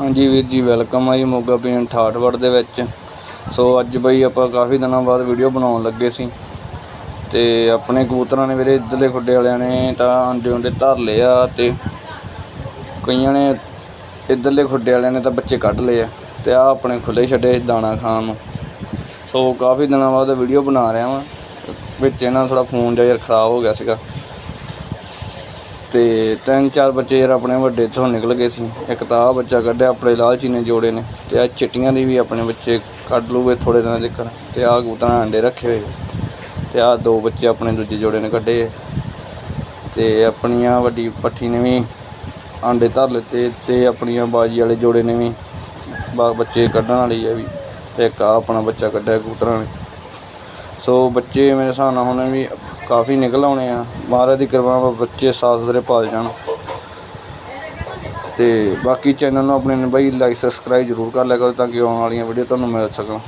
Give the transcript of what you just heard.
ਹਾਂਜੀ ਵੀਰ ਜੀ ਵੈਲਕਮ ਆ ਜੀ ਮੋਗਾ ਪੀਣ ਠਾਠਵੜ ਦੇ ਵਿੱਚ। ਸੋ ਅੱਜ ਬਈ ਆਪਾਂ ਕਾਫੀ ਦਿਨਾਂ ਬਾਅਦ ਵੀਡੀਓ ਬਣਾਉਣ ਲੱਗੇ ਸੀ। ਤੇ ਆਪਣੇ ਕਬੂਤਰਾਂ ਨੇ ਵੀਰੇ, ਇੱਧਰਲੇ ਖੁੱਡੇ ਵਾਲਿਆਂ ਨੇ ਤਾਂ ਅੰਡੇ ਉਂਡੇ ਧਰ ਲਏ ਆ ਤੇ ਕਈਆਂ ਨੇ ਇੱਧਰਲੇ ਖੁੱਡੇ ਵਾਲਿਆਂ ਨੇ ਤਾਂ ਬੱਚੇ ਕੱਢ ਲਏ ਆ ਤੇ ਆ ਆਪਣੇ ਖੁੱਲੇ ਛੱਡੇ ਦਾਣਾ ਖਾਣ ਨੂੰ। ਸੋ ਕਾਫੀ ਦਿਨਾਂ ਬਾਅਦ ਵੀਡੀਓ ਬਣਾ ਰਿਹਾ ਵਾਂ। ਵਿੱਚ ਇਹਨਾਂ ਥੋੜਾ ਫੋਨ ਜਿਹਾ ਯਾਰ ਖਰਾਬ ਹੋ ਗਿਆ ਸੀਗਾ। ਤੇ ਤਿੰਨ ਚਾਰ ਬੱਚੇ ਯਾਰ ਆਪਣੇ ਵੱਡੇ ਇੱਥੋਂ ਨਿਕਲ ਗਏ ਸੀ। ਇੱਕ ਤਾਂ ਆ ਬੱਚਾ ਕੱਢਿਆ, ਆਪਣੇ ਲਾਲਚੀ ਨੇ ਜੋੜੇ ਨੇ ਤੇ ਆ ਚਿੱਟੀਆਂ ਦੀ ਵੀ ਆਪਣੇ ਬੱਚੇ ਕੱਢ ਲੂਗੇ ਥੋੜੇ ਦਿਨਾਂ ਤੱਕ ਤੇ ਆ ਕਬੂਤਰਾਂ ਅੰਡੇ ਰੱਖੇ ਹੋਏ ਤੇ ਆ ਦੋ ਬੱਚੇ ਆਪਣੇ ਦੂਜੇ ਜੋੜੇ ਨੇ ਕੱਢੇ ਤੇ ਆਪਣੀਆਂ ਵੱਡੀ ਪੱਠੀ ਨੇ ਵੀ ਆਂਡੇ ਧਰ ਲਿੱਤੇ ਤੇ ਆਪਣੀਆਂ ਬਾਜੀ ਵਾਲੇ ਜੋੜੇ ਨੇ ਵੀ ਬਾ ਬੱਚੇ ਕੱਢਣ ਵਾਲੀ ਹੈ ਵੀ ਤੇ ਇੱਕ ਆ ਆਪਣਾ ਬੱਚਾ ਕੱਢਿਆ ਕਬੂਤਰਾਂ ਨੇ। ਸੋ ਬੱਚੇ ਮੇਰੇ ਹਿਸਾਬ ਨਾਲ ਹੁਣ ਵੀ ਕਾਫੀ ਨਿਕਲ ਆਉਣੇ ਆ। ਮਹਾਰਾਜ ਦੀ ਕਿਰਪਾ ਨਾਲ ਬੱਚੇ ਸਾਫ਼ ਸੁਥਰੇ ਪਾਲ ਜਾਣ। ਤੇ ਬਾਕੀ ਚੈਨਲ ਨੂੰ ਆਪਣੇ ਬਈ ਲਾਈਕ ਸਬਸਕ੍ਰਾਈਬ ਜ਼ਰੂਰ ਕਰ ਲਿਆ ਕਰੋ ਤਾਂ ਕਿ ਆਉਣ ਵਾਲੀਆਂ ਵੀਡੀਓ ਤੁਹਾਨੂੰ ਮਿਲ ਸਕਣ।